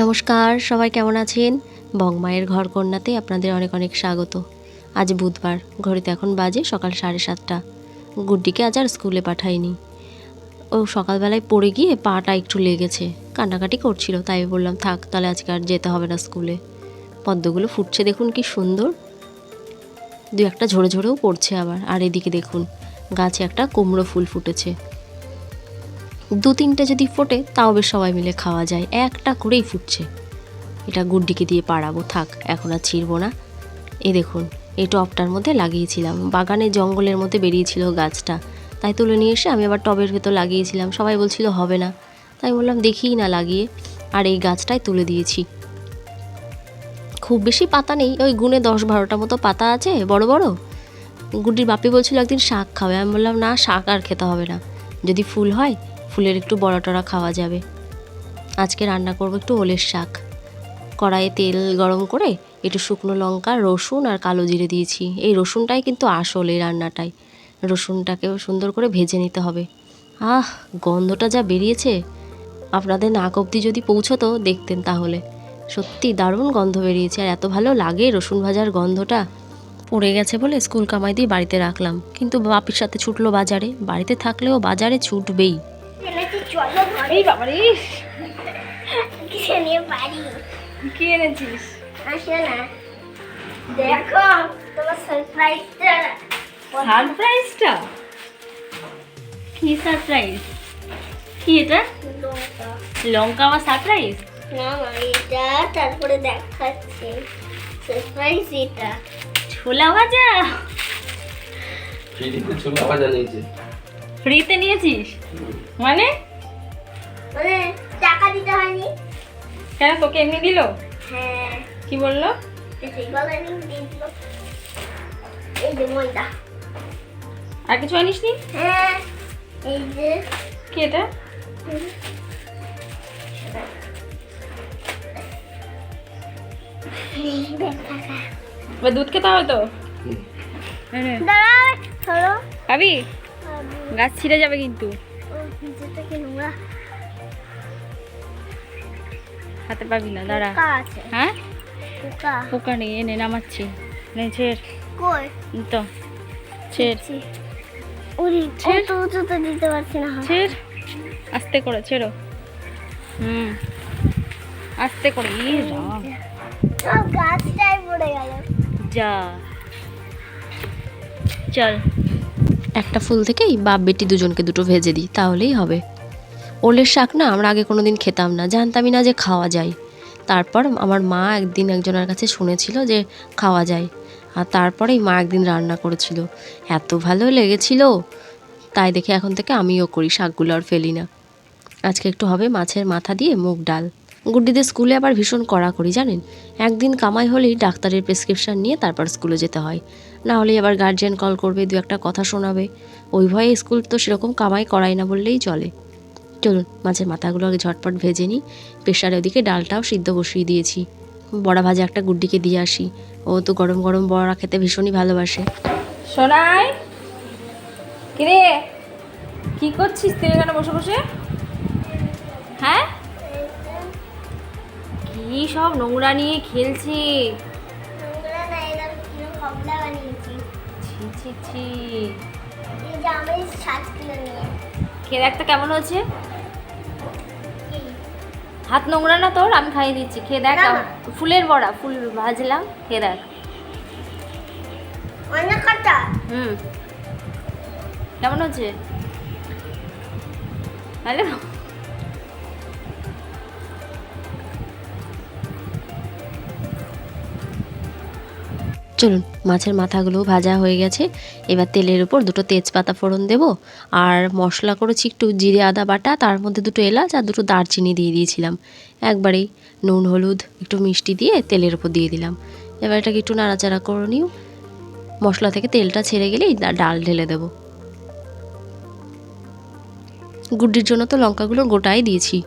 নমস্কার, সবাই কেমন আছেন? বংমায়ের ঘর কন্যাতে আপনাদের অনেক অনেক স্বাগত। আজ বুধবার, ঘড়িতে এখন বাজে সকাল সাড়ে সাতটা। গুড্ডিকে আজ আর স্কুলে পাঠাইনি। ও সকালবেলায় পড়ে গিয়ে পাটা একটু লেগেছে। কান্নাকাটি করছিল, তাই বললাম, থাক, তাহলে আজকে আর যেতে হবে না স্কুলে। পদ্মগুলো ফুটছে, দেখুন কি সুন্দর। দু একটা ঝরে ঝরেও পড়ছে আবার। আর এদিকে দেখুন, গাছে একটা কুমড়ো ফুল ফুটেছে। দু তিনটে যদি ফোটে, তাও বেশ সবাই মিলে খাওয়া যায়। একটা করেই ফুটছে। এটা গুড্ডিকে দিয়ে পাড়াবো। থাক, এখন আর ছিঁড়বো না। এ দেখুন, এই টবটার মধ্যে লাগিয়েছিলাম। বাগানে জঙ্গলের মধ্যে বেরিয়েছিল গাছটা। তাই তুলে নিয়ে এসে আমি আবার টবের ভেতর লাগিয়েছিলাম। সবাই বলছিল, হবে না। তাই বললাম, দেখিই না লাগিয়ে। আর এই গাছটাই তুলে দিয়েছি। খুব বেশি পাতা নেই। ওই গুনে দশ বারোটা মতো পাতা আছে, বড় বড়। গুড্ডির বাপি বলছিল, একদিন শাক খাবে। আমি বললাম, না, শাক আর খেতে হবে না। যদি ফুল হয় ফুলের একটু বড়া টড়া খাওয়া যাবে। আজকে রান্না করব একটু ওলের শাক। কড়াইয়ে তেল গরম করে একটু শুকনো লঙ্কা, রসুন আর কালো জিরে দিয়েছি। এই রসুনটাই কিন্তু আসল এই রান্নাটাই। রসুনটাকেও সুন্দর করে ভেজে নিতে হবে। আহ, গন্ধটা যা বেরিয়েছে। আপনাদের নাক অবধি যদি পৌঁছতো দেখতেন তাহলে। সত্যি দারুণ গন্ধ বেরিয়েছে। আর এত ভালো লাগে রসুন ভাজার গন্ধটা। পড়ে গেছে বলে স্কুল কামাই দিয়ে বাড়িতে রাখলাম। কিন্তু বাপির সাথে ছুটলো বাজারে। বাড়িতে থাকলেও বাজারে ছুটবেই। চলো ঘরে বাবারে কিসে নিয়ে পারি কি এনেছিস আসো না দেখো তোমার সারপ্রাইজটা সারপ্রাইজটা কি সারপ্রাইজ কি এটা লঙ্কা আমার সারপ্রাইজ না এটা তারপরে দেখাচ্ছি সারপ্রাইজ এটা ছোলা ভাজা ফ্রিতে ছোলা ভাজা নিয়েছে ফ্রিতে নিয়েছিস? মানে? টাকা দিতে হয়নি। কেন তোকে এমনি দিল? হ্যাঁ। কি বলল? এই যে ময়দা। আর কিছু আনিস নি হ্যাঁ এই যে। কি এটা? দুধ খেতে হবে তো? খাবি গাছ ছিঁড়ে যাবে কিন্তু। হাতে পাবি না দাঁড়া। হ্যাঁ? পোকা। নেই এনে নামাচ্ছি। নে ছেড়। তো ছেড়। আস্তে করে ছেড়ো। হুম। আস্তে করে গাছটাই পড়ে গেল। যা। চল। একটা ফুল থেকেই বাপ বেটি দুজনকে দুটো ভেজে দিই, তাহলেই হবে। ওলের শাক না আমরা আগে কোনো দিন খেতাম না, জানতামই না যে খাওয়া যায়। তারপর আমার মা একদিন একজনের কাছে শুনেছিল যে খাওয়া যায়, আর তারপরেই মা একদিন রান্না করেছিল। এত ভালো লেগেছিল, তাই দেখে এখন থেকে আমিও করি, শাকগুলো আর ফেলি না। আজকে একটু হবে মাছের মাথা দিয়ে মুগ ডাল। গুড্ডিদের স্কুলে আবার ভীষণ কড়া করি জানেন? একদিন কামাই হলেই ডাক্তারের প্রেসক্রিপশন নিয়ে তারপর স্কুলে যেতে হয়। না হলে আবার গার্জিয়ান কল করবে, দু একটা কথা শোনাবে। ওই ভয়ে স্কুল তো সেরকম কামাই করায় না বললেই চলে। চলুন, মাছের মাথাগুলো আগে ঝটপট ভেজে নিই। প্রেশারে ওদিকে ডালটাও সিদ্ধ বসিয়ে দিয়েছি। বড়া ভাজা একটা গুড্ডিকে দিয়ে আসি। ও তো গরম গরম বড়া খেতে ভীষণই ভালোবাসে। সোনাই! কি করছিস? তুই এখানে বসে বসে? হ্যাঁ? কি সব নোংরা নিয়ে খেলছি? খেয়ে দেখতে কেমন হয়েছে? হাত নোংরা না তোর? আমি খাইয়ে দিচ্ছি। খেয়ে দেখ। ফুলের বড়া ফুল ভাজলাম খেয়ে দেখ। হুম। কেমন হচ্ছে? হ্যালো চলুন, মাছের মাথাগুলো ভাজা হয়ে গেছে। এবার তেলের উপর দুটো তেজপাতা ফোড়ন দেব। আর মশলা করেছি একটু জিরে, আদা বাটা, তার মধ্যে দুটো এলাচ আর দুটো দারচিনি দিয়ে দিয়েছিলাম। একবারেই নুন, হলুদ, একটু মিষ্টি দিয়ে তেলের উপর দিয়ে দিলাম। এবার এটাকে একটু নাড়াচাড়া করে নিও। মশলা থেকে তেলটা ছেড়ে গেলেই ডাল ঢেলে দেবো। গুড্ডির জন্য তো লঙ্কাগুলো গোটাই দিয়েছি।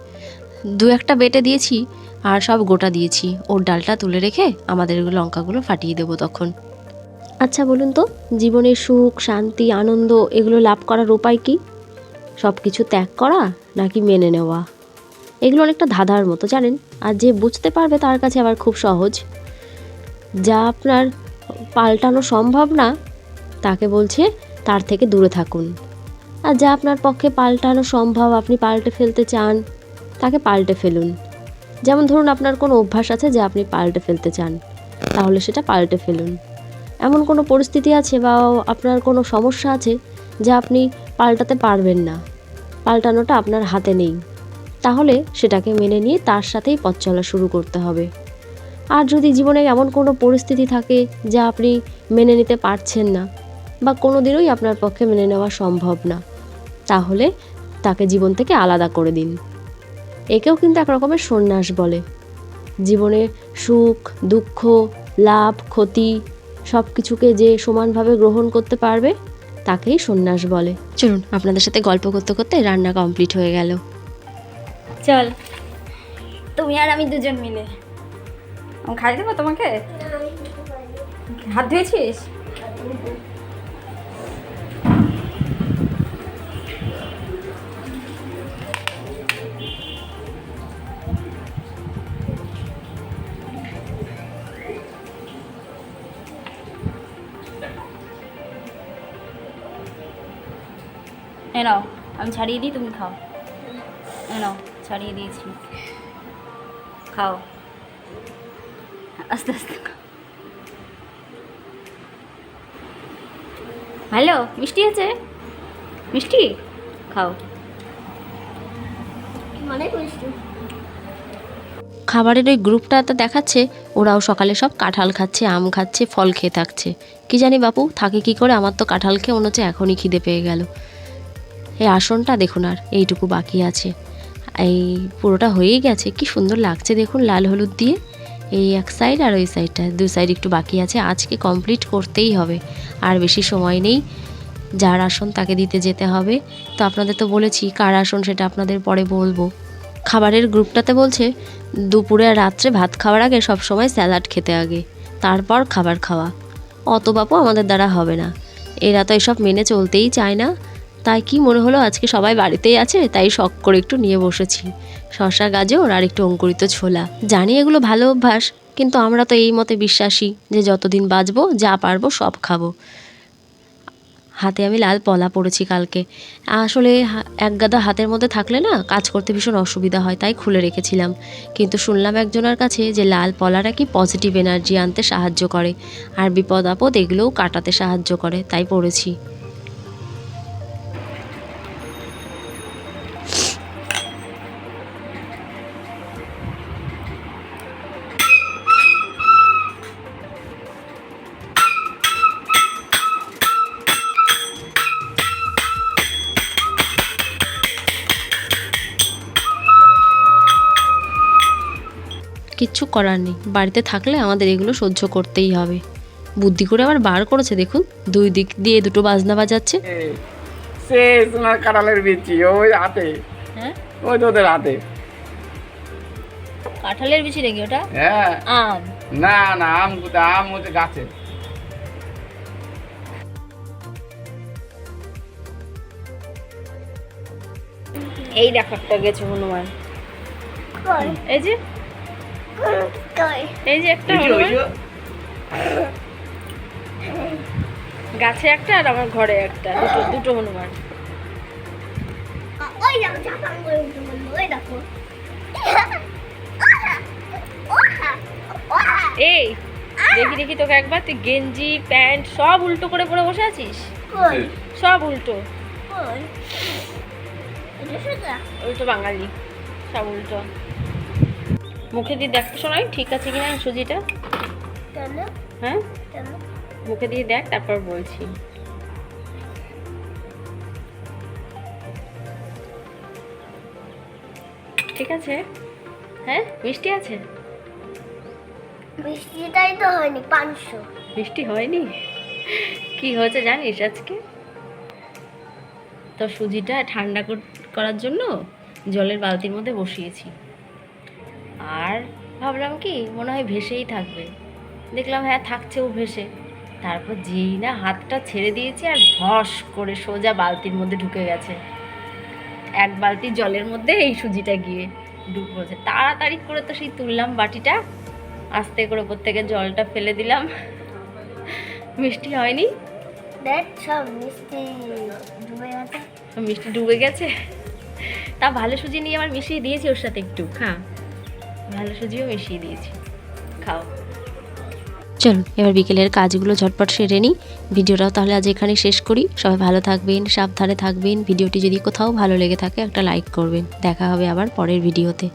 দু একটা বেটে দিয়েছি। আর সব গোটা দিয়েছি। ওর ডালটা তুলে রেখে আমাদের লঙ্কাগুলো ফাটিয়ে দেবো তখন। আচ্ছা বলুন তো, জীবনের সুখ, শান্তি, আনন্দ, এগুলো লাভ করার উপায় কি? সব কিছু ত্যাগ করা নাকি মেনে নেওয়া? এগুলো অনেকটা ধাঁধার মতো, জানেন? আর যে বুঝতে পারবে তার কাছে আবার খুব সহজ। যা আপনার পাল্টানো সম্ভব না, তাকে বলছে তার থেকে দূরে থাকুন। আর যা আপনার পক্ষে পাল্টানো সম্ভব, আপনি পাল্টে ফেলতে চান, তাকে পাল্টে ফেলুন। যেমন ধরুন আপনার কোনো অভ্যাস আছে যা আপনি পাল্টে ফেলতে চান, তাহলে সেটা পাল্টে ফেলুন। এমন কোনো পরিস্থিতি আছে বা আপনার কোনো সমস্যা আছে যা আপনি পাল্টাতে পারবেন না। পাল্টানোটা আপনার হাতে নেই। তাহলে সেটাকে মেনে নিয়ে তার সাথেই পথ চলা শুরু করতে হবে। আর যদি জীবনে এমন কোনো পরিস্থিতি থাকে যা আপনি মেনে নিতে পারছেন না বা কোনো দিনই আপনার পক্ষে মেনে নেওয়া সম্ভব না, তাহলে তাকে জীবন থেকে আলাদা করে দিন। একেও কিন্তু এক রকমের সন্ন্যাস বলে। জীবনে সুখ দুঃখ লাভ ক্ষতি সব কিছুকে যে সমানভাবে গ্রহণ করতে পারবে তাকেই সন্ন্যাস বলে। চলুন আপনাদের সাথে গল্প করতে করতে রান্না কমপ্লিট হয়ে গেল। চল তুমি আর আমি দুজন মিলে। খাই দেবো তোমাকে? হাত ধুয়েছিস? এ নাও আমি ছাড়িয়ে দিই তুমি খাও। এ নাও ছাড়িয়ে দিয়েছি। খাও। আস্তে আস্তে হ্যালো মিষ্টি আছে? মিষ্টি? খাও। অনেক মিষ্টি? খাবারের ওই গ্রুপটাতে দেখাচ্ছে ওরাও সকালে সব কাঁঠাল খাচ্ছে আম খাচ্ছে ফল খেয়ে থাকছে। কি জানি বাপু থাকে কি করে আমার তো কাঁঠাল খেয়ে মনে হচ্ছে এখনই খিদে পেয়ে গেল। এই আসনটা দেখুন আর, এইটুকু বাকি আছে। এই পুরোটা হয়েই গেছে, কি সুন্দর লাগছে দেখুন লাল হলুদ দিয়ে। এই এক সাইড আর ওই সাইডটা দু সাইড একটু বাকি আছে, আজকে কমপ্লিট করতেই হবে। আর বেশি সময় নেই, যার আসন তাকে দিতে যেতে হবে। তো আপনাদের তো বলেছি, কার আসন সেটা আপনাদের পরে বলব। খাবারের গ্রুপটাতে বলছে, দুপুরে আর রাত্রে ভাত খাওয়ার আগে সব সময় স্যালাড খেতে আগে, তারপর খাবার খাওয়া। অত বাপু আমাদের দ্বারা হবে না। এরা তো এসব মেনে চলতেই চায় না। তাই কি মনে হলো আজকে সবাই বাড়িতেই আছে? তাই শখ করে একটু নিয়ে বসেছি। শশা গাজর আর একটু অঙ্কুরিত ছোলা। জানি এগুলো ভালো অভ্যাস, কিন্তু আমরা তো এই মতে বিশ্বাসী যে যতদিন বাঁচবো, যা পারব সব খাব। হাতে আমি লাল পলা পড়েছি কালকে। আসলে এক গাদা হাতের মধ্যে থাকলে না কাজ করতে ভীষণ অসুবিধা হয়, তাই খুলে রেখেছিলাম। কিন্তু শুনলাম একজনের কাছে যে লাল পলাটা কি পজিটিভ এনার্জি আনতে সাহায্য করে, আর বিপদ আপদ এগুলোও কাটাতে সাহায্য করে, তাই পড়েছি। কিচ্ছু করার নেই। বাড়িতে থাকলে আমাদের এগুলো সহ্য করতেই হবে। বুদ্ধি করে আবার বার করেছে দেখুন। দুই দিক দিয়ে দুটো বাজনা বাজাচ্ছে। সে সোনার কাঁঠালের বিচি ওই হাতে। হ্যাঁ? ওই তো ওদের হাতে। কাঁঠালের বিচি নাকি ওটা? হ্যাঁ। আম। না না আম কোথায়? আম হচ্ছে গাছে। এই দেখো একটা গেছে হনুমান। এই যে এই যে একটা গাছে একটা আর আমার ঘরে একটা দুটো দুটো হনুমান। এই দেখি দেখি তোকে একবার তুই গেঞ্জি প্যান্ট সব উল্টো করে পরে বসে আছিস? সব উল্টো। কই? এটা উল্টো বাঙালি সব উল্টো। মুখে দিয়ে দেখতে শোনাই ঠিক আছে কিনা সুজিটা? হ্যাঁ? মুখে দিয়ে দেখ তারপর বলছি। ঠিক আছে? হ্যাঁ? মিষ্টি আছে? বৃষ্টিটাই তো হয়নি পাঁচশো। মিষ্টি হয়নি? কি হয়েছে জানিস আজকে? তো সুজিটা ঠান্ডা করার জন্য জলের বালতির মধ্যে বসিয়েছি। আর ভাবলাম কি মনে হয় ভেসেই থাকবে। দেখলাম হ্যাঁ থাকছেও ভেসে। তারপর যেই না হাতটা ছেড়ে দিয়েছি আর ভস করে সোজা বালতির মধ্যে ঢুকে গেছে। এক বালতি জলের মধ্যে এই সুজিটা গিয়ে ডুব পড়েছে। তাড়াতাড়ি করে তো সেই তুললাম বাটিটা আস্তে করে ওপর থেকে জলটা ফেলে দিলাম। মিষ্টি হয়নি? দেখ সব মিষ্টি ডুবে গেছে। মিষ্টি ডুবে গেছে? তা ভালো সুজি নিয়ে আমার মিশিয়ে দিয়েছি ওর সাথে একটু। হ্যাঁ। ভালো সুজিও মিশিয়ে দিয়েছি। খাও। চলুন, এবার বিকেলের কাজগুলো ঝটপট সেরে নিই। ভিডিওটাও তাহলে আজ এখানে শেষ করি। সবাই ভালো থাকবেন, সাবধানে থাকবেন। ভিডিওটি যদি কোথাও ভালো লেগে থাকে, একটা লাইক করবেন। দেখা হবে আবার পরের ভিডিওতে।